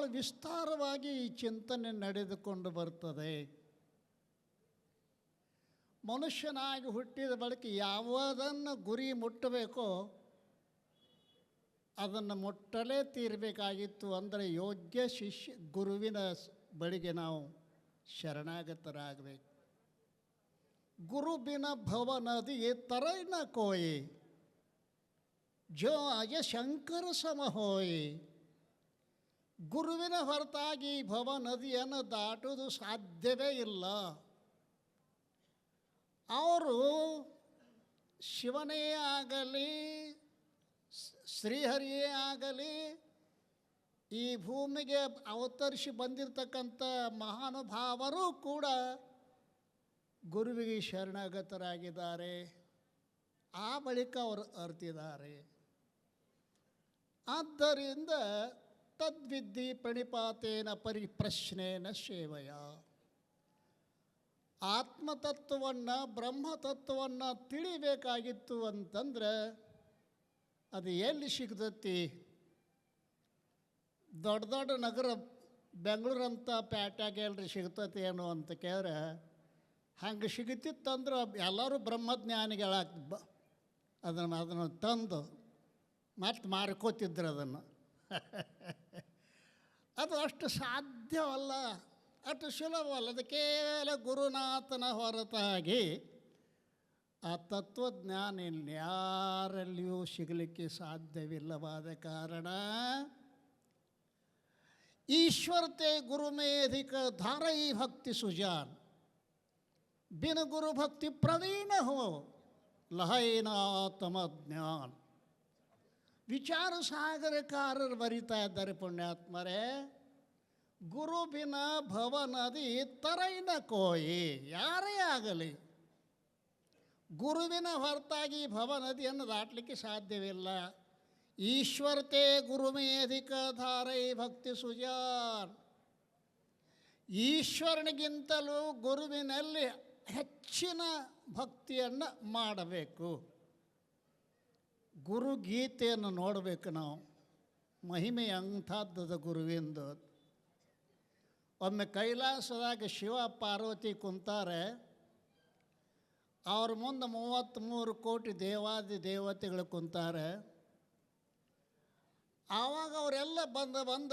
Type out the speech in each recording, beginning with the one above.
ಬಹಳ ವಿಸ್ತಾರವಾಗಿ ಈ ಚಿಂತನೆ ನಡೆದುಕೊಂಡು ಬರ್ತದೆ. ಮನುಷ್ಯನಾಗಿ ಹುಟ್ಟಿದ ಬಳಿಕ ಯಾವುದನ್ನು ಗುರಿ ಮುಟ್ಟಬೇಕೋ ಅದನ್ನು ಮುಟ್ಟಲೇ ತೀರಬೇಕಾಗಿತ್ತು ಅಂದರೆ ಯೋಗ್ಯ ಶಿಷ್ಯ ಗುರುವಿನ ಬಳಿಗೆ ನಾವು ಶರಣಾಗತರಾಗಬೇಕು. ಗುರು ಬಿನ ಭವ ನದಿ ತರೈನ ಕೋಯಿ, ಜೋ ಅಯ ಶಂಕರ ಸಮ ಹೋಯಿ ಗುರುವಿನ ಹೊರತಾಗಿ ಭವ ನದಿಯನ್ನು ದಾಟುವುದು ಸಾಧ್ಯವೇ ಇಲ್ಲ. ಅವರು ಶಿವನೇ ಆಗಲಿ, ಶ್ರೀಹರಿಯೇ ಆಗಲಿ, ಈ ಭೂಮಿಗೆ ಅವತರಿಸಿ ಬಂದಿರತಕ್ಕಂಥ ಮಹಾನುಭಾವರು ಕೂಡ ಗುರುವಿಗೆ ಶರಣಾಗತರಾಗಿದ್ದಾರೆ. ಆ ಬಳಿಕ ಅವರು ಅರ್ತಿದ್ದಾರೆ. ಆದ್ದರಿಂದ ತದ್ವಿದ್ಧಿ ಪ್ರಣಿಪಾತೇನ ಪರಿಪ್ರಶ್ನೇನ ಸೇವಯ ಆತ್ಮತತ್ವವನ್ನು, ಬ್ರಹ್ಮತತ್ವವನ್ನು ತಿಳಿಬೇಕಾಗಿತ್ತು ಅಂತಂದ್ರೆ ಅದು ಎಲ್ಲಿ ಸಿಗ್ತತಿ? ದೊಡ್ಡ ದೊಡ್ಡ ನಗರ ಬೆಂಗಳೂರಂಥ ಪ್ಯಾಟ್ಯಾಗ ಎಲ್ರಿ ಸಿಗ್ತತಿ ಏನು ಅಂತ ಕೇಳಿದ್ರೆ ಹಂಗೆ ಸಿಗುತ್ತಿತ್ತಂದ್ರೆ ಎಲ್ಲರೂ ಬ್ರಹ್ಮಜ್ಞಾನಿಗಳಾಗ್ ಬ ಅದನ್ನು ಅದನ್ನು ತಂದು ಮತ್ತೆ ಮಾರ್ಕೋತಿದ್ರು ಅದನ್ನು. ಅದು ಅಷ್ಟು ಸಾಧ್ಯವಲ್ಲ, ಅಷ್ಟು ಸುಲಭವಲ್ಲ. ಕೇವಲ ಗುರುನಾಥನ ಹೊರತಾಗಿ ಆ ತತ್ವಜ್ಞಾನ ಇನ್ಯಾರಲ್ಲಿಯೂ ಸಿಗಲಿಕ್ಕೆ ಸಾಧ್ಯವಿಲ್ಲವಾದ ಕಾರಣ, ಈಶ್ವರತೆ ಗುರುಮೇಧಿಕ ಧಾರೈ ಭಕ್ತಿ ಸುಜಾನ್ ಬಿನ ಗುರು ಭಕ್ತಿ ಪ್ರವೀಣ ಹೋ ಲಹೈನಾತಮ ಜ್ಞಾನ್ ವಿಚಾರ ಸಾಗರಕಾರರು ಬರಿತಾ ಇದ್ದಾರೆ ಪುಣ್ಯಾತ್ಮರೇ. ಗುರು ಭವನದಿ ಭವ ನದಿ ತರೈನ ಕೋಯಿ, ಯಾರೇ ಆಗಲಿ. ಗುರುವಿನ ಹೊರತಾಗಿ ಭವನದಿಯನ್ನು ದಾಟಲಿಕ್ಕೆ ಸಾಧ್ಯವಿಲ್ಲ. ಈಶ್ವರತೆ ಗುರುಮೇಧಿಕ ಧಾರೈ ಭಕ್ತಿ ಸುಜಾನ್. ಈಶ್ವರನಿಗಿಂತಲೂ ಗುರುವಿನಲ್ಲಿ ಹೆಚ್ಚಿನ ಭಕ್ತಿಯನ್ನು ಮಾಡಬೇಕು. ಗುರು ಗೀತೆಯನ್ನು ನೋಡಬೇಕು ನಾವು. ಮಹಿಮೆ ಅಂಥದ್ದದ ಗುರುವಿಂದು ಒಮ್ಮೆ ಕೈಲಾಸದಾಗ ಶಿವ ಪಾರ್ವತಿ ಕುಂತಾರೆ. ಅವ್ರ ಮುಂದೆ ಮೂವತ್ತ್ಮೂರು ಕೋಟಿ ದೇವಾದಿ ದೇವತೆಗಳು ಕುಂತಾರೆ. ಆವಾಗ ಅವರೆಲ್ಲ ಬಂದ ಬಂದ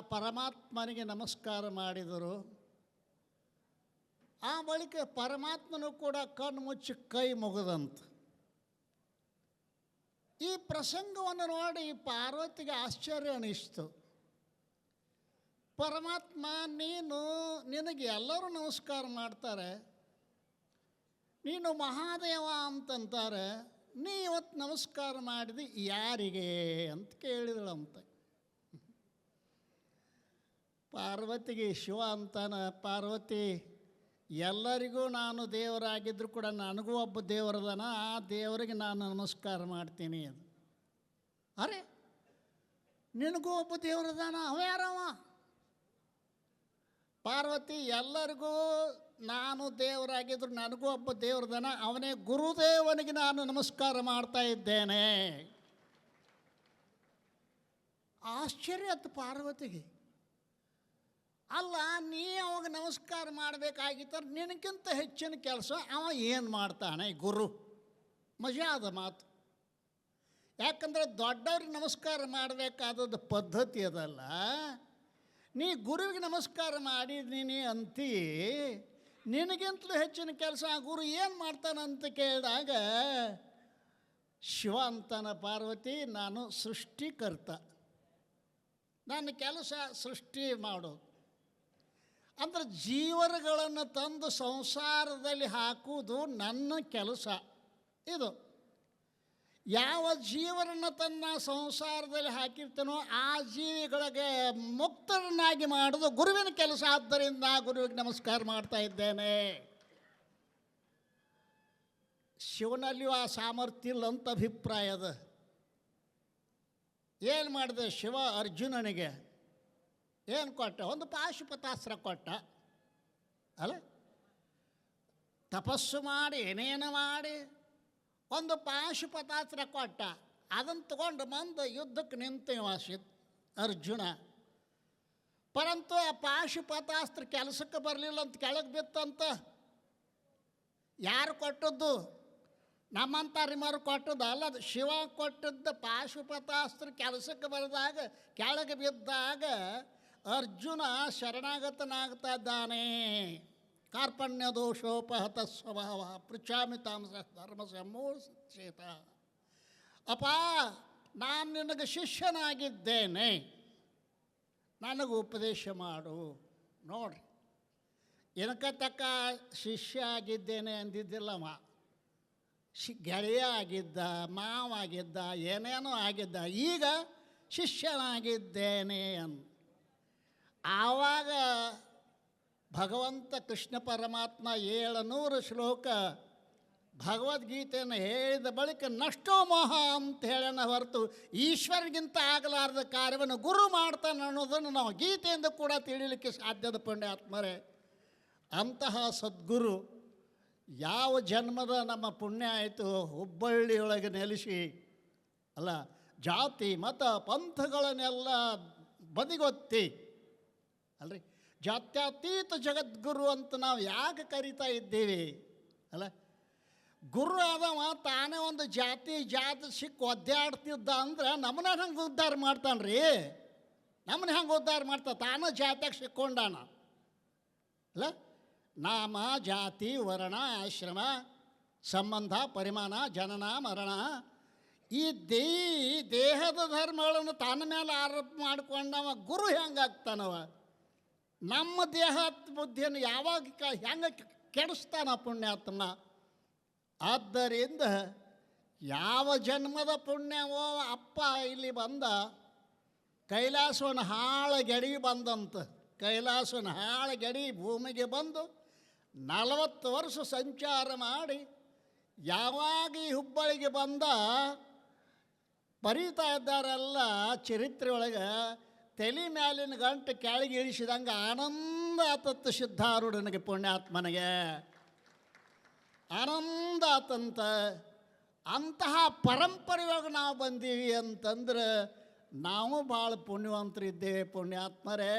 ಪರಮಾತ್ಮನಿಗೆ ನಮಸ್ಕಾರ ಮಾಡಿದರು. ಆ ಬಳಿಕ ಪರಮಾತ್ಮನು ಕೂಡ ಕಣ್ಣು ಮುಚ್ಚಿ ಕೈ ಮುಗಿದಂತ. ಈ ಪ್ರಸಂಗವನ್ನು ನೋಡಿ ಪಾರ್ವತಿಗೆ ಆಶ್ಚರ್ಯ ಅನಿಸ್ತು. ಪರಮಾತ್ಮ, ನೀನು ನಿನಗೆ ಎಲ್ಲರೂ ನಮಸ್ಕಾರ ಮಾಡ್ತಾರೆ. ನೀನು ಮಹಾದೇವ ಅಂತಂತಾರೆ. ನೀ ಇವತ್ತು ನಮಸ್ಕಾರ ಮಾಡಿದಿ, ಯಾರಿಗೆ ಅಂತ ಕೇಳಿದಳಂತ. ಪಾರ್ವತಿಗೆ ಶಿವ ಅಂತಾನ, ಪಾರ್ವತಿ ಎಲ್ಲರಿಗೂ ನಾನು ದೇವರಾಗಿದ್ದರೂ ಕೂಡ ನನಗೂ ಒಬ್ಬ ದೇವರದನ, ಆ ದೇವರಿಗೆ ನಾನು ನಮಸ್ಕಾರ ಮಾಡ್ತೀನಿ ಅದು. ಅರೆ, ನಿನಗೂ ಒಬ್ಬ ದೇವರದಾನ, ಅವ ಯಾರವ? ಪಾರ್ವತಿ, ಎಲ್ಲರಿಗೂ ನಾನು ದೇವರಾಗಿದ್ರು ನನಗೂ ಒಬ್ಬ ದೇವರದನ, ಅವನೇ ಗುರುದೇವನಿಗೆ ನಾನು ನಮಸ್ಕಾರ ಮಾಡ್ತಾ ಇದ್ದೇನೆ. ಆಶ್ಚರ್ಯ ಆಯ್ತು ಪಾರ್ವತಿಗೆ. ಅಲ್ಲ, ನೀ ಅವಾಗ ನಮಸ್ಕಾರ ಮಾಡಬೇಕಾಗಿತ್ತರ ನಿನಗಿಂತ ಹೆಚ್ಚಿನ ಕೆಲಸ ಅವ ಏನು ಮಾಡ್ತಾನೆ, ಗುರು? ಮಜಾ ಅದ ಮಾತು. ಯಾಕಂದರೆ ದೊಡ್ಡವ್ರಿಗೆ ನಮಸ್ಕಾರ ಮಾಡಬೇಕಾದದ್ದು ಪದ್ಧತಿ ಅದಲ್ಲ. ನೀ ಗುರುವಿಗೆ ನಮಸ್ಕಾರ ಮಾಡಿದೀನಿ ಅಂತೀ, ನಿನಗಿಂತಲೂ ಹೆಚ್ಚಿನ ಕೆಲಸ ಆ ಗುರು ಏನು ಮಾಡ್ತಾನಂತ ಕೇಳಿದಾಗ ಶಿವ ಅಂತಾನ ಪಾರ್ವತಿ, ನಾನು ಸೃಷ್ಟಿಕರ್ತ. ನನ್ನ ಕೆಲಸ ಸೃಷ್ಟಿ ಮಾಡೋದು. ಅಂದ್ರೆ ಜೀವನಗಳನ್ನು ತಂದು ಸಂಸಾರದಲ್ಲಿ ಹಾಕುವುದು ನನ್ನ ಕೆಲಸ. ಇದು ಯಾವ ಜೀವರನ್ನು ತನ್ನ ಸಂಸಾರದಲ್ಲಿ ಹಾಕಿರ್ತೇನೋ ಆ ಜೀವಿಗಳಿಗೆ ಮುಕ್ತರನ್ನಾಗಿ ಮಾಡೋದು ಗುರುವಿನ ಕೆಲಸ. ಆದ್ದರಿಂದ ಗುರುವಿಗೆ ನಮಸ್ಕಾರ ಮಾಡ್ತಾ ಇದ್ದೇನೆ. ಶಿವನಲ್ಲಿಯೂ ಆ ಸಾಮರ್ಥ್ಯ ಇಲ್ಲ ಅಂತ ಅಭಿಪ್ರಾಯ ಅದು. ಏನು ಮಾಡಿದೆ ಶಿವ ಅರ್ಜುನನಿಗೆ? ಏನು ಕೊಟ್ಟ? ಒಂದು ಪಾಶುಪತಾಸ್ತ್ರ ಕೊಟ್ಟ. ಅಲ್ಲ? ತಪಸ್ಸು ಮಾಡಿ, ಏನೇನು ಮಾಡಿ? ಒಂದು ಪಾಶುಪತಾಸ್ತ್ರ ಕೊಟ್ಟ. ಅದನ್ನು ತಗೊಂಡು ಬಂದು ಯುದ್ಧಕ್ಕೆ ನಿಂತು ವಾಸಿ ಅರ್ಜುನ. ಪರಂತು ಆ ಪಾಶುಪತಾಸ್ತ್ರ ಕೆಲಸಕ್ಕೆ ಬರಲಿಲ್ಲ ಅಂತ ಕೆಳಗೆ ಬಿತ್ತಂತ. ಯಾರು ಕೊಟ್ಟದ್ದು? ನಮ್ಮಂಥ ರಿಮರು ಕೊಟ್ಟದ್ದು ಅಲ್ಲ ಶಿವ ಕೊಟ್ಟದ್ದು ಪಾಶುಪತಾಸ್ತ್ರ ಕೆಲಸಕ್ಕೆ ಬರೆದಾಗ, ಕೆಳಗೆ ಬಿದ್ದಾಗ ಅರ್ಜುನ ಶರಣಾಗತನಾಗ್ತಾ ಇದ್ದಾನೆ ಕಾರ್ಪಣ್ಯ ದೋಷೋಪಹತ ಸ್ವಭಾವ ಪೃಚ್ಛಾಮಿ ತಾಮಸ ಧರ್ಮ ಸಮೂಚೇತ ಅಪ್ಪ ನಾನು ನಿನಗೆ ಶಿಷ್ಯನಾಗಿದ್ದೇನೆ. ನನಗೆ ಉಪದೇಶ ಮಾಡು. ನೋಡ್ರಿ. ಎನಕ ತಕ್ಕ ಶಿಷ್ಯ ಆಗಿದ್ದೇನೆ ಅಂದಿದ್ದಿಲ್ಲಮ್ಮ ಶಿ ಗೆಳೆಯ ಆಗಿದ್ದ ಮಾವಾಗಿದ್ದ ಏನೇನೋ ಆಗಿದ್ದ, ಈಗ ಶಿಷ್ಯನಾಗಿದ್ದೇನೆ ಅನ್ ಆವಾಗ ಭಗವಂತ ಕೃಷ್ಣ ಪರಮಾತ್ಮ ಏಳುನೂರು ಶ್ಲೋಕ ಭಗವದ್ಗೀತೆಯನ್ನು ಹೇಳಿದ ಬಳಿಕ ನಷ್ಟೋ ಮೋಹ ಅಂತ ಹೇಳೋಣ ಹೊರತು ಈಶ್ವರಿಗಿಂತ ಆಗಲಾರದ ಕಾರ್ಯವನ್ನು ಗುರು ಮಾಡ್ತಾನೆ ಅನ್ನೋದನ್ನು ನಾವು ಗೀತೆಯಿಂದ ಕೂಡ ತಿಳಿಲಿಕ್ಕೆ ಸಾಧ್ಯದ ಪುಣ್ಯಾತ್ಮರೇ. ಅಂತಹ ಸದ್ಗುರು ಯಾವ ಜನ್ಮದ ನಮ್ಮ ಪುಣ್ಯ ಆಯಿತು? ಹುಬ್ಬಳ್ಳಿಯೊಳಗೆ ನೆಲೆಸಿ, ಅಲ್ಲ, ಜಾತಿ, ಮತ, ಪಂಥಗಳನ್ನೆಲ್ಲ ಬದಿಗೊತ್ತಿ ಅಲ್ರಿ? ಜಾತ್ಯತೀತ ಜಗದ್ಗುರು ಅಂತ ನಾವು ಯಾಕೆ ಕರಿತಾ ಇದ್ದೀವಿ? ಅಲ್ಲ? ಗುರು ಆದವ ತಾನೇ ಒಂದು ಜಾತಿ ಜಾತಿ ಸಿಕ್ಕು ಒದ್ದಾಡ್ತಿದ್ದ ಅಂದ್ರೆ ನಮ್ಮನ್ನ ಹಂಗೆ ಉದ್ಧಾರ ಮಾಡ್ತಾನೆ ರೀ ನಮ್ಮನ್ನ ಹೆಂಗೆ ಉದ್ಧಾರ ಮಾಡ್ತಾ, ತಾನು ಜಾತ್ಯಾಗ ಸಿಕ್ಕೊಂಡಾನ. ಅಲ್ಲ? ನಾಮ, ಜಾತಿ, ವರ್ಣ, ಆಶ್ರಮ, ಸಂಬಂಧ, ಪರಿಮಾಣ, ಜನನ, ಮರಣ. ಈ ದೇಹದ ಧರ್ಮಗಳನ್ನು ತನ್ನ ಮೇಲೆ ಆರೋಪ ಮಾಡ್ಕೊಂಡವ ಗುರು ಹೆಂಗಾಗ್ತಾನವ ನಮ್ಮ ದೇಹ ಬುದ್ಧಿಯನ್ನು ಯಾವಾಗ ಕ, ಹೆಂಗೆ ಕೆಡಿಸ್ತಾನ ಪುಣ್ಯಾತ್ಮ? ಆದ್ದರಿಂದ ಯಾವ ಜನ್ಮದ ಪುಣ್ಯವೋ ಅಪ್ಪ ಇಲ್ಲಿ ಬಂದ, ಕೈಲಾಸವನ ಹಾಳ ಗೆಡಿ ಬಂದಂತ ಕೈಲಾಸನ ಹಾಳ ಗೆಡಿ ಭೂಮಿಗೆ ಬಂದು ನಲವತ್ತು ವರ್ಷ ಸಂಚಾರ ಮಾಡಿ ಯಾವಾಗ ಈ ಹುಬ್ಬಳ್ಳಿಗೆ ಬಂದ, ಬರೀತಾ ಇದ್ದಾರೆಲ್ಲ ಚರಿತ್ರೆ ಒಳಗೆ ತಲೆ ಮ್ಯಾಲಿನ ಗಂಟು ಕೆಳಗೆ ಇಳಿಸಿದಂಗೆ ಆನಂದ ಆತತ್ತು ಸಿದ್ಧಾರೂಢನಿಗೆ ಪುಣ್ಯಾತ್ಮನಿಗೆ. ಆನಂದ ಆತಂತ. ಅಂತಹ ಪರಂಪರೆಯೊಳಗೆ ನಾವು ಬಂದೀವಿ ಅಂತಂದ್ರೆ ನಾವು ಭಾಳ ಪುಣ್ಯವಂತರಿದ್ದೇವೆ ಪುಣ್ಯಾತ್ಮರೇ.